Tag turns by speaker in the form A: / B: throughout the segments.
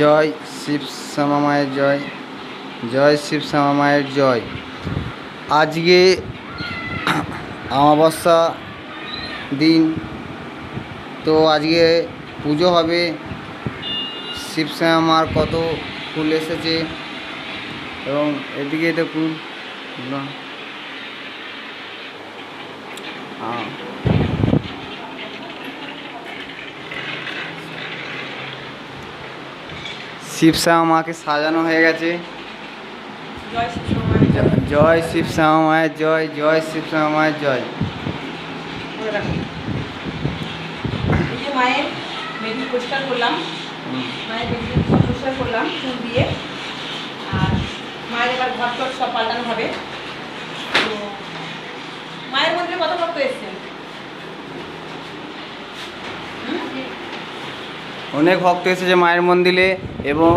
A: জয় শিব শ্যামা মায়ের জয় জয় শিব শ্যামা মায়ের জয় আজকে অমাবস্যা দিন, তো আজকে পুজো হবে শিব শ্যামা মার কত ফুল এসেছে এবং এদিকে দেখুন না। আহ, শিব শ্যামা মাকে সাজানো হয়ে গেছে।
B: জয় শ্রী সোমায় জয়।
A: জ- জয় শিব শ্যামা মায়ের জয় জয় শিব শ্যামা মায়ের জয়
B: মায়ের পরিষ্কার করলাম। মায়ের পরিষ্কার করলাম ফুল দিয়ে। আর মায়ের এবার ঘর টর সব পাল্টানো হবে। তো মায়ের মন্দিরে কত ভক্ত এসছেন
A: অনেক ভক্ত এসেছে মায়ের মন্দিরে এবং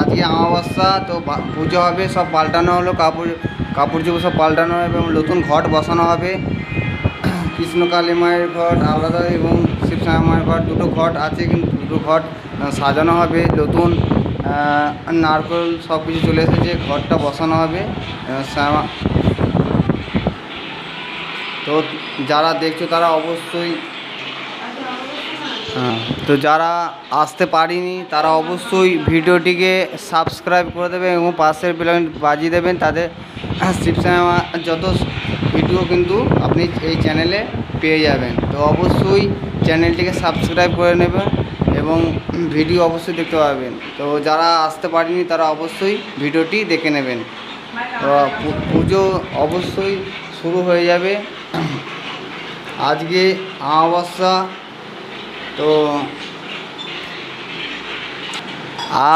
A: আজকে অমাবস্যা, তো পুজো হবে, সব পাল্টানো হলো, কাপড় কাপড় চোপড় সব পাল্টানো হবে এবং নতুন ঘট বসানো হবে। কৃষ্ণকালী মায়ের ঘট আলাদা এবং শিবশ্যামা মায়ের ঘট, দুটো ঘট আছে কিন্তু দুটো ঘট সাজানো হবে, নতুন নারকেল সব কিছু চলে এসেছে ঘরটা বসানো হবে শ্যামা তো যারা দেখছ তারা অবশ্যই তো যারা আসতে পারিনি, তারা অবশ্যই ভিডিওটিকে সাবস্ক্রাইব করে দেবেন এবং পাশের বেলাইন বাজিয়ে দেবেন তাদের শিব সিনেমা যত ভিডিও কিন্তু আপনি এই চ্যানেলে পেয়ে যাবেন। তো অবশ্যই চ্যানেলটিকে সাবস্ক্রাইব করে নেবেন এবং ভিডিও অবশ্যই দেখতে পাবেন। তো যারা আসতে পারেনি, তারা অবশ্যই ভিডিওটি দেখে নেবেন। তো পুজো অবশ্যই শুরু হয়ে যাবে। আজকে অমাবস্যা তো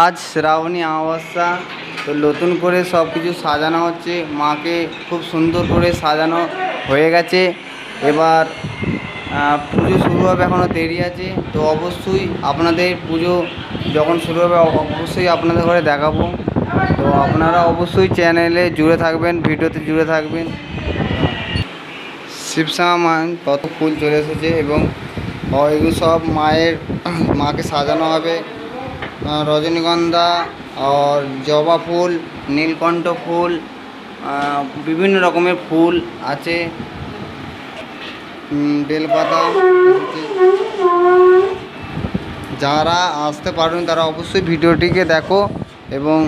A: আজ শ্রাবণী অমাবস্যা, তো নতুন করে সব কিছু সাজানো হচ্ছে। মাকে খুব সুন্দর করে সাজানো হয়ে গেছে। এবার পুজো শুরু হবে এখনও দেরি আছে। তো অবশ্যই আপনাদের পুজো যখন শুরু হবে অবশ্যই আপনাদের ঘরে দেখাবো। তো আপনারা অবশ্যই চ্যানেলে জুড়ে থাকবেন, ভিডিওতে জুড়ে থাকবেন। শিবশ্যামা মা কত ফুল চলে এসেছে এবং এগুলো সব মায়ের, মাকে সাজানো হবে। রজনীগন্ধা আর জবা ফুল, নীলকণ্ঠ ফুল বিভিন্ন রকমের ফুল আছে। বেলপাতা যারা আসতে পারেন তারা অবশ্যই ভিডিওটিকে দেখো এবং